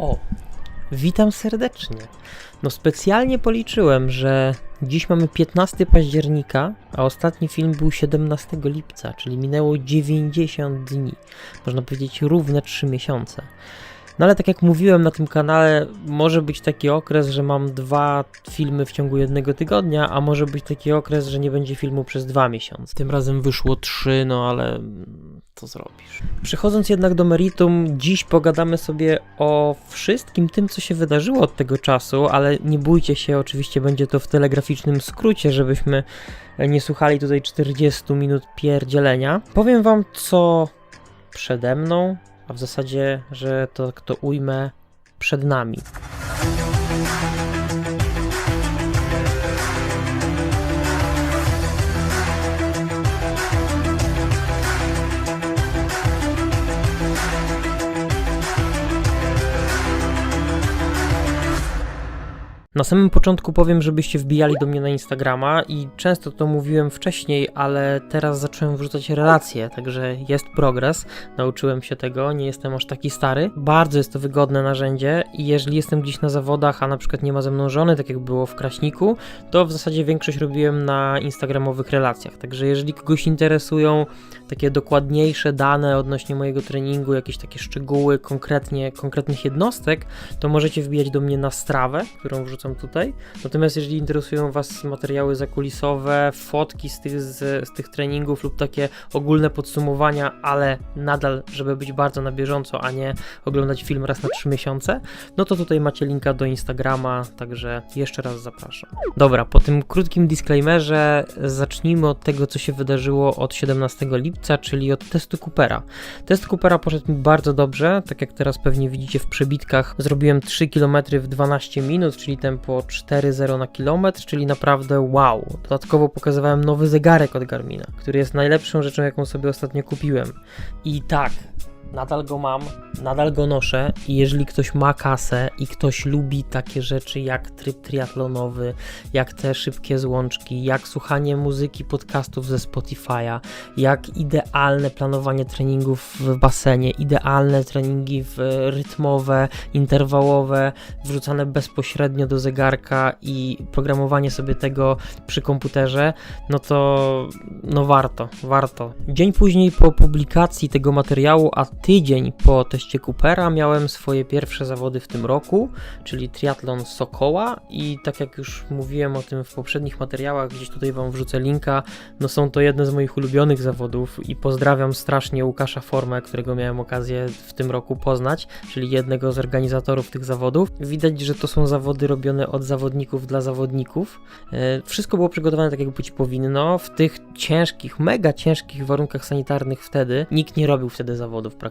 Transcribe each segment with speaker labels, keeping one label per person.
Speaker 1: O, witam serdecznie. No specjalnie policzyłem, że dziś mamy 15 października, a ostatni film był 17 lipca, czyli minęło 90 dni. Można powiedzieć równe 3 miesiące. No ale tak jak mówiłem na tym kanale, może być taki okres, że mam dwa filmy w ciągu jednego tygodnia, a może być taki okres, że nie będzie filmu przez dwa miesiące. Tym razem wyszło trzy, no ale co zrobisz? Przechodząc jednak do meritum, dziś pogadamy sobie o wszystkim tym, co się wydarzyło od tego czasu, ale nie bójcie się, oczywiście będzie to w telegraficznym skrócie, żebyśmy nie słuchali tutaj 40 minut pierdzielenia. Powiem wam, co przede mną, a w zasadzie, że to to ujmę przed nami. Na samym początku powiem, żebyście wbijali do mnie na Instagrama i często to mówiłem wcześniej, ale teraz zacząłem wrzucać relacje, także jest progres. Nauczyłem się tego, nie jestem aż taki stary. Bardzo jest to wygodne narzędzie i jeżeli jestem gdzieś na zawodach, a na przykład nie ma ze mną żony, tak jak było w Kraśniku, to w zasadzie większość robiłem na instagramowych relacjach. Także jeżeli kogoś interesują takie dokładniejsze dane odnośnie mojego treningu, jakieś takie szczegóły konkretnie, konkretnych jednostek, to możecie wbijać do mnie na strawę, którą wrzucam tutaj. Natomiast jeżeli interesują Was materiały zakulisowe, fotki z tych, z, z tych treningów lub takie ogólne podsumowania, ale nadal, żeby być bardzo na bieżąco, a nie oglądać film raz na 3 miesiące, no to tutaj macie linka do Instagrama, także jeszcze raz zapraszam. Dobra, po tym krótkim disclaimerze zacznijmy od tego, co się wydarzyło od 17 lipca, czyli od testu Coopera. Test Coopera poszedł mi bardzo dobrze, tak jak teraz pewnie widzicie w przebitkach, zrobiłem 3 km w 12 minut, czyli tempo 4,0 na kilometr, czyli naprawdę wow. Dodatkowo pokazywałem nowy zegarek od Garmina, który jest najlepszą rzeczą, jaką sobie ostatnio kupiłem. I tak, nadal go mam, nadal go noszę i jeżeli ktoś ma kasę i ktoś lubi takie rzeczy jak tryb triatlonowy, jak te szybkie złączki, jak słuchanie muzyki, podcastów ze Spotify'a, jak idealne planowanie treningów w basenie, idealne treningi w rytmowe, interwałowe, wrzucane bezpośrednio do zegarka i programowanie sobie tego przy komputerze, no to no warto, warto. Dzień później po publikacji tego materiału, a tydzień po teście Coopera miałem swoje pierwsze zawody w tym roku, czyli triatlon Sokoła i tak jak już mówiłem o tym w poprzednich materiałach, gdzieś tutaj wam wrzucę linka, no są to jedne z moich ulubionych zawodów i pozdrawiam strasznie Łukasza Formę, którego miałem okazję w tym roku poznać, czyli jednego z organizatorów tych zawodów. Widać, że to są zawody robione od zawodników dla zawodników. E, Wszystko było przygotowane tak, jak być powinno. W tych ciężkich, mega ciężkich warunkach sanitarnych wtedy nikt nie robił wtedy zawodów praktycznie.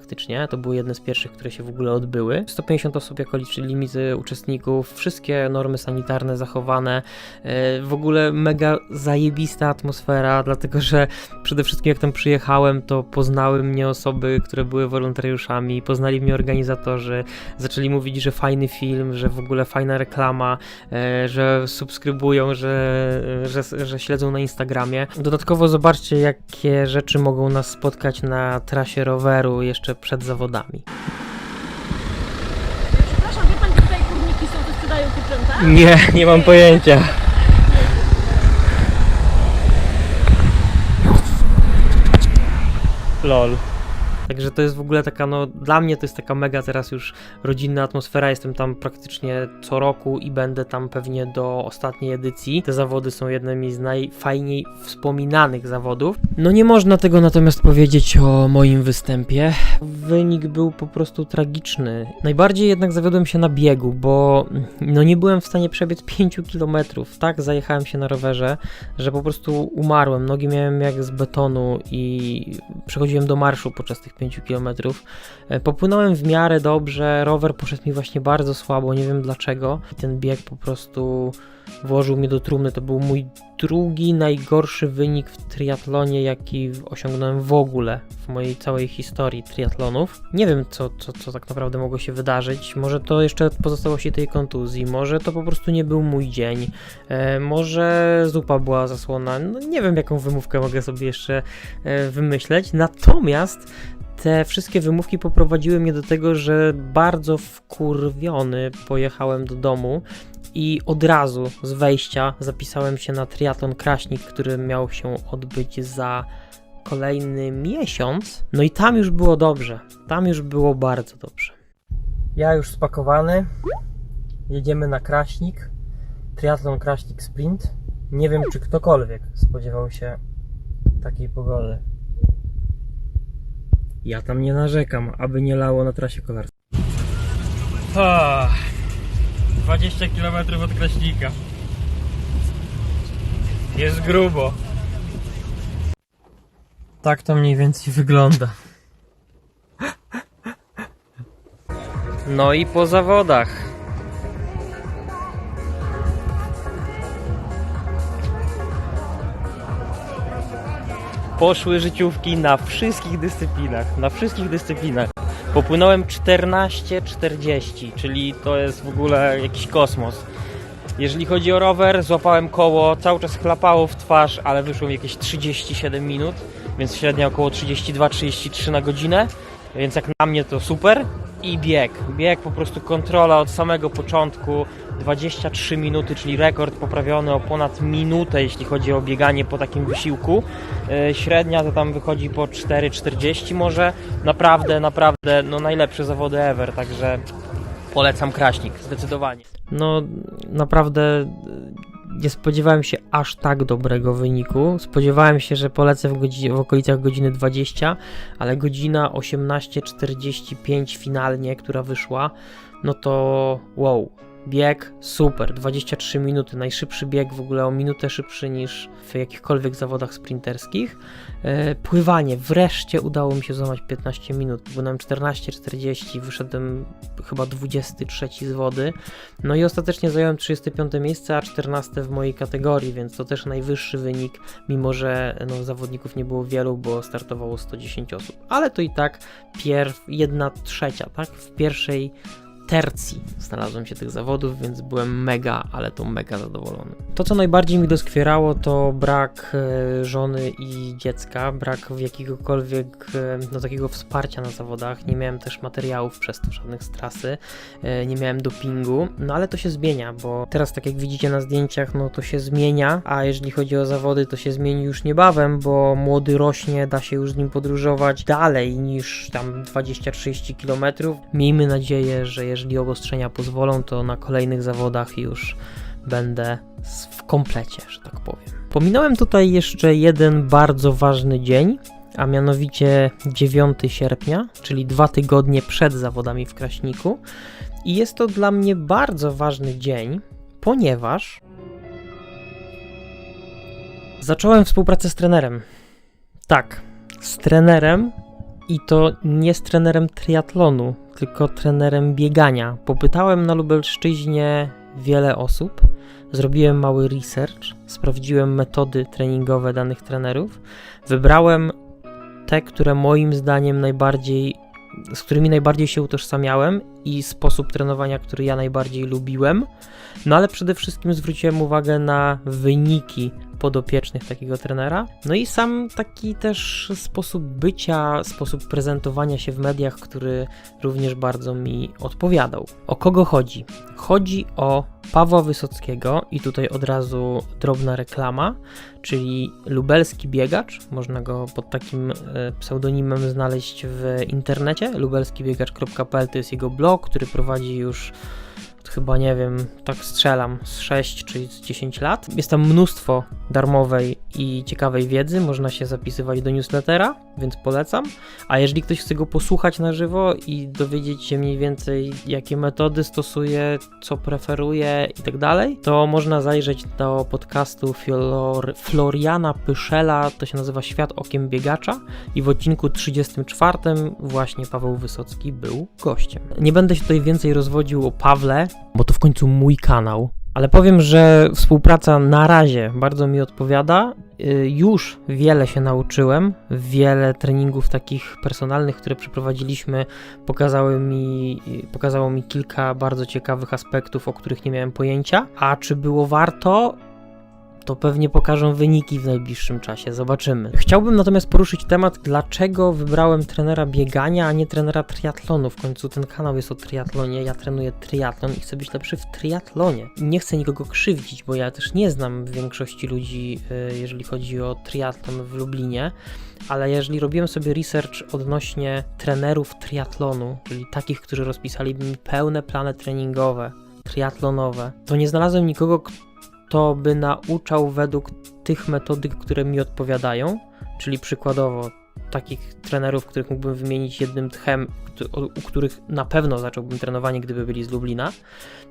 Speaker 1: To były jedne z pierwszych, które się w ogóle odbyły. 150 osób jako liczy limity uczestników, wszystkie normy sanitarne zachowane. E, W ogóle mega zajebista atmosfera, dlatego że przede wszystkim jak tam przyjechałem, to poznały mnie osoby, które były wolontariuszami, poznali mnie organizatorzy, zaczęli mówić, że fajny film, że w ogóle fajna reklama, e, że subskrybują, że, że, że śledzą na Instagramie. Dodatkowo zobaczcie, jakie rzeczy mogą nas spotkać na trasie roweru jeszcze przed zawodami.
Speaker 2: Przepraszam, wie pan, gdzie tutaj kurniki są, to sprzedają kurczęta?
Speaker 1: Nie, nie mam pojęcia. Lol. Także to jest w ogóle taka, no dla mnie to jest taka mega teraz już rodzinna atmosfera. Jestem tam praktycznie co roku i będę tam pewnie do ostatniej edycji. Te zawody są jednymi z najfajniej wspominanych zawodów. No nie można tego natomiast powiedzieć o moim występie. Wynik był po prostu tragiczny. Najbardziej jednak zawiodłem się na biegu, bo no nie byłem w stanie przebiec 5 km. Tak zajechałem się na rowerze, że po prostu umarłem. Nogi miałem jak z betonu i przechodziłem do marszu podczas tych 5 km. Popłynąłem w miarę dobrze, rower poszedł mi właśnie bardzo słabo, nie wiem dlaczego. I ten bieg po prostu włożył mnie do trumny. To był mój drugi najgorszy wynik w triatlonie, jaki osiągnąłem w ogóle w mojej całej historii triatlonów. Nie wiem, co, co, co tak naprawdę mogło się wydarzyć. Może to jeszcze pozostałości tej kontuzji, może to po prostu nie był mój dzień, e, może zupa była zasłona. No nie wiem, jaką wymówkę mogę sobie jeszcze e, wymyśleć. Natomiast te wszystkie wymówki poprowadziły mnie do tego, że bardzo wkurwiony pojechałem do domu i od razu z wejścia zapisałem się na triatlon Kraśnik, który miał się odbyć za kolejny miesiąc. No i tam już było dobrze. Tam już było bardzo dobrze. Ja już spakowany. Jedziemy na Kraśnik. Triatlon Kraśnik Sprint. Nie wiem, czy ktokolwiek spodziewał się takiej pogody. Ja tam nie narzekam, aby nie lało na trasie kolarskiej. 20 km od Kraśnika. Jest grubo. Tak to mniej więcej wygląda. No i po zawodach. Poszły życiówki na wszystkich dyscyplinach. Na wszystkich dyscyplinach. Popłynąłem 14,40, czyli to jest w ogóle jakiś kosmos. Jeżeli chodzi o rower, złapałem koło, cały czas chlapało w twarz, ale wyszło mi jakieś 37 minut, więc średnia około 32-33 na godzinę, więc jak na mnie to super. I bieg. Bieg po prostu kontrola od samego początku. 23 minuty, czyli rekord poprawiony o ponad minutę, jeśli chodzi o bieganie po takim wysiłku. Yy, Średnia to tam wychodzi po 4,40 może. Naprawdę, naprawdę, no najlepsze zawody ever, także polecam Kraśnik, zdecydowanie. No naprawdę y, nie spodziewałem się aż tak dobrego wyniku. Spodziewałem się, że polecę w, w okolicach godziny 20, ale godzina 18.45 finalnie, która wyszła, no to wow. Bieg super, 23 minuty, najszybszy bieg w ogóle o minutę szybszy niż w jakichkolwiek zawodach sprinterskich. E, pływanie, wreszcie udało mi się złamać 15 minut. Byłem 14.40, wyszedłem chyba 23 z wody. No i ostatecznie zająłem 35 miejsce, a 14 w mojej kategorii, więc to też najwyższy wynik, mimo że no, zawodników nie było wielu, bo startowało 110 osób. Ale to i tak pierw, jedna trzecia, tak? W pierwszej tercji znalazłem się tych zawodów, więc byłem mega, ale to mega zadowolony. To, co najbardziej mi doskwierało, to brak e, żony i dziecka, brak jakiegokolwiek e, no, takiego wsparcia na zawodach. Nie miałem też materiałów przez to, żadnych z trasy, e, nie miałem dopingu, no ale to się zmienia, bo teraz, tak jak widzicie na zdjęciach, no to się zmienia, a jeżeli chodzi o zawody, to się zmieni już niebawem, bo młody rośnie, da się już z nim podróżować dalej niż tam 20-30 km. Miejmy nadzieję, że jeżeli obostrzenia pozwolą, to na kolejnych zawodach już będę w komplecie, że tak powiem. Pominąłem tutaj jeszcze jeden bardzo ważny dzień, a mianowicie 9 sierpnia, czyli dwa tygodnie przed zawodami w Kraśniku. I jest to dla mnie bardzo ważny dzień, ponieważ zacząłem współpracę z trenerem. Tak, z trenerem i to nie z trenerem triatlonu, tylko trenerem biegania. Popytałem na Lubelszczyźnie wiele osób, zrobiłem mały research, sprawdziłem metody treningowe danych trenerów, wybrałem te, które moim zdaniem najbardziej, z którymi najbardziej się utożsamiałem i sposób trenowania, który ja najbardziej lubiłem. No ale przede wszystkim zwróciłem uwagę na wyniki podopiecznych takiego trenera. No i sam taki też sposób bycia, sposób prezentowania się w mediach, który również bardzo mi odpowiadał. O kogo chodzi? Chodzi o Pawła Wysockiego i tutaj od razu drobna reklama, czyli lubelski biegacz. Można go pod takim e, pseudonimem znaleźć w internecie. lubelskibiegacz.pl to jest jego blog, który prowadzi już chyba nie wiem, tak strzelam, z 6 czy z 10 lat. Jest tam mnóstwo darmowej i ciekawej wiedzy, można się zapisywać do newslettera, więc polecam. A jeżeli ktoś chce go posłuchać na żywo i dowiedzieć się mniej więcej, jakie metody stosuje, co preferuje i tak dalej, to można zajrzeć do podcastu Flor Floriana Pyszela, to się nazywa Świat okiem biegacza i w odcinku 34 właśnie Paweł Wysocki był gościem. Nie będę się tutaj więcej rozwodził o Pawle, bo to w końcu mój kanał. Ale powiem, że współpraca na razie bardzo mi odpowiada. Y, Już wiele się nauczyłem. Wiele treningów takich personalnych, które przeprowadziliśmy, pokazały mi, pokazało mi kilka bardzo ciekawych aspektów, o których nie miałem pojęcia. A czy było warto? To pewnie pokażą wyniki w najbliższym czasie, zobaczymy. Chciałbym natomiast poruszyć temat, dlaczego wybrałem trenera biegania, a nie trenera triatlonu. W końcu ten kanał jest o triatlonie, ja trenuję triatlon i chcę być lepszy w triatlonie. Nie chcę nikogo krzywdzić, bo ja też nie znam większości ludzi, y, jeżeli chodzi o triatlon w Lublinie, ale jeżeli robiłem sobie research odnośnie trenerów triatlonu, czyli takich, którzy rozpisali mi pełne plany treningowe, triatlonowe, to nie znalazłem nikogo, kto by nauczał według tych metodyk, które mi odpowiadają, czyli przykładowo takich trenerów, których mógłbym wymienić jednym tchem, u których na pewno zacząłbym trenowanie, gdyby byli z Lublina.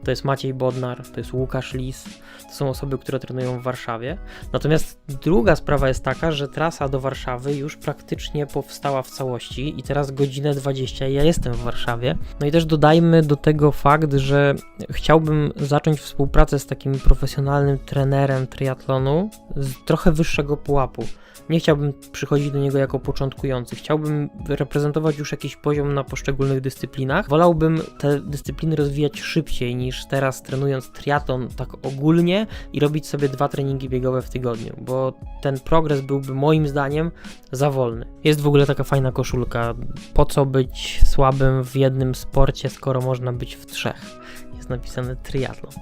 Speaker 1: To jest Maciej Bodnar, to jest Łukasz Lis, to są osoby, które trenują w Warszawie. Natomiast druga sprawa jest taka, że trasa do Warszawy już praktycznie powstała w całości i teraz godzinę 20 i ja jestem w Warszawie. No i też dodajmy do tego fakt, że chciałbym zacząć współpracę z takim profesjonalnym trenerem triatlonu z trochę wyższego pułapu. Nie chciałbym przychodzić do niego jako początkujący. Chciałbym reprezentować już jakiś poziom na poszczególnych dyscyplinach. Wolałbym te dyscypliny rozwijać szybciej niż teraz trenując triatlon tak ogólnie i robić sobie dwa treningi biegowe w tygodniu, bo ten progres byłby moim zdaniem za wolny. Jest w ogóle taka fajna koszulka. Po co być słabym w jednym sporcie, skoro można być w trzech? Jest napisane triatlon.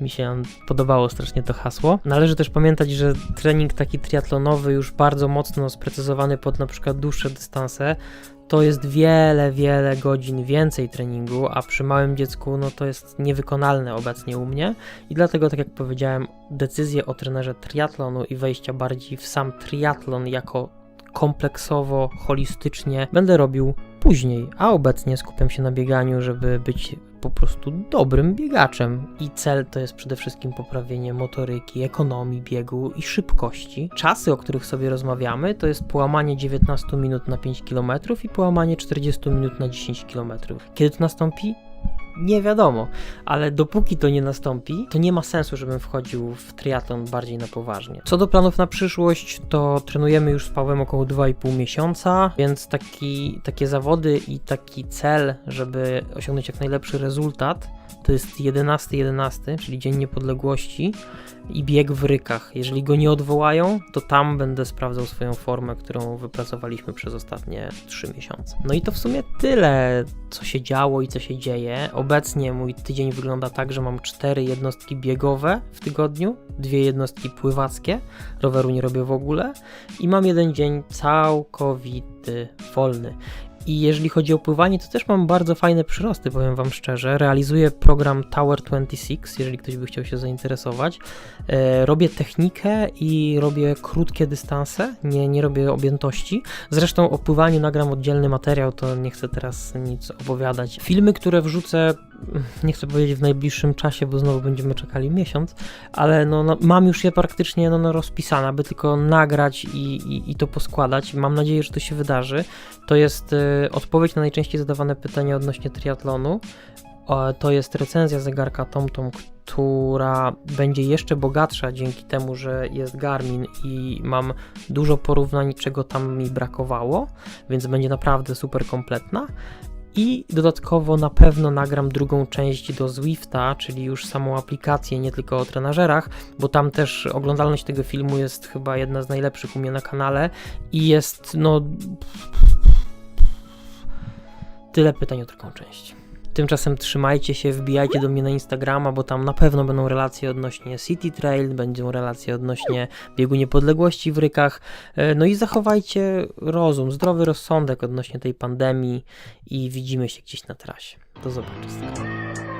Speaker 1: Mi się podobało strasznie to hasło. Należy też pamiętać, że trening taki triatlonowy, już bardzo mocno sprecyzowany pod na przykład dłuższe dystanse, to jest wiele, wiele godzin więcej treningu, a przy małym dziecku no to jest niewykonalne obecnie u mnie i dlatego, tak jak powiedziałem, decyzję o trenerze triatlonu i wejścia bardziej w sam triatlon jako kompleksowo, holistycznie będę robił później, a obecnie skupiam się na bieganiu, żeby być po prostu dobrym biegaczem. I cel to jest przede wszystkim poprawienie motoryki, ekonomii biegu i szybkości. Czasy, o których sobie rozmawiamy, to jest połamanie 19 minut na 5 km i połamanie 40 minut na 10 km. Kiedy to nastąpi? Nie wiadomo, ale dopóki to nie nastąpi, to nie ma sensu, żebym wchodził w triatlon bardziej na poważnie. Co do planów na przyszłość, to trenujemy już z Pawłem około 2,5 miesiąca, więc taki, takie zawody i taki cel, żeby osiągnąć jak najlepszy rezultat, to jest 11-11, czyli Dzień Niepodległości i bieg w Rykach. Jeżeli go nie odwołają, to tam będę sprawdzał swoją formę, którą wypracowaliśmy przez ostatnie 3 miesiące. No i to w sumie tyle, co się działo i co się dzieje. Obecnie mój tydzień wygląda tak, że mam 4 jednostki biegowe w tygodniu, dwie jednostki pływackie, roweru nie robię w ogóle i mam jeden dzień całkowity wolny. I jeżeli chodzi o pływanie, to też mam bardzo fajne przyrosty, powiem Wam szczerze. Realizuję program Tower 26, jeżeli ktoś by chciał się zainteresować. E, robię technikę i robię krótkie dystanse, nie, nie robię objętości. Zresztą o pływaniu nagram oddzielny materiał, to nie chcę teraz nic opowiadać. Filmy, które wrzucę, nie chcę powiedzieć w najbliższym czasie, bo znowu będziemy czekali miesiąc, ale no, no, mam już je praktycznie no, no, rozpisane, aby tylko nagrać i, i, i to poskładać. Mam nadzieję, że to się wydarzy. To jest y, odpowiedź na najczęściej zadawane pytania odnośnie triatlonu. O, to jest recenzja zegarka TomTom, która będzie jeszcze bogatsza dzięki temu, że jest Garmin i mam dużo porównań, czego tam mi brakowało, więc będzie naprawdę super kompletna. I dodatkowo na pewno nagram drugą część do Zwifta, czyli już samą aplikację, nie tylko o trenażerach, bo tam też oglądalność tego filmu jest chyba jedna z najlepszych u mnie na kanale i jest no tyle pytań o drugą część. Tymczasem trzymajcie się, wbijajcie do mnie na Instagrama, bo tam na pewno będą relacje odnośnie City Trail, będą relacje odnośnie biegu niepodległości w Rykach. E, No i zachowajcie rozum, zdrowy rozsądek odnośnie tej pandemii i widzimy się gdzieś na trasie. Do zobaczenia.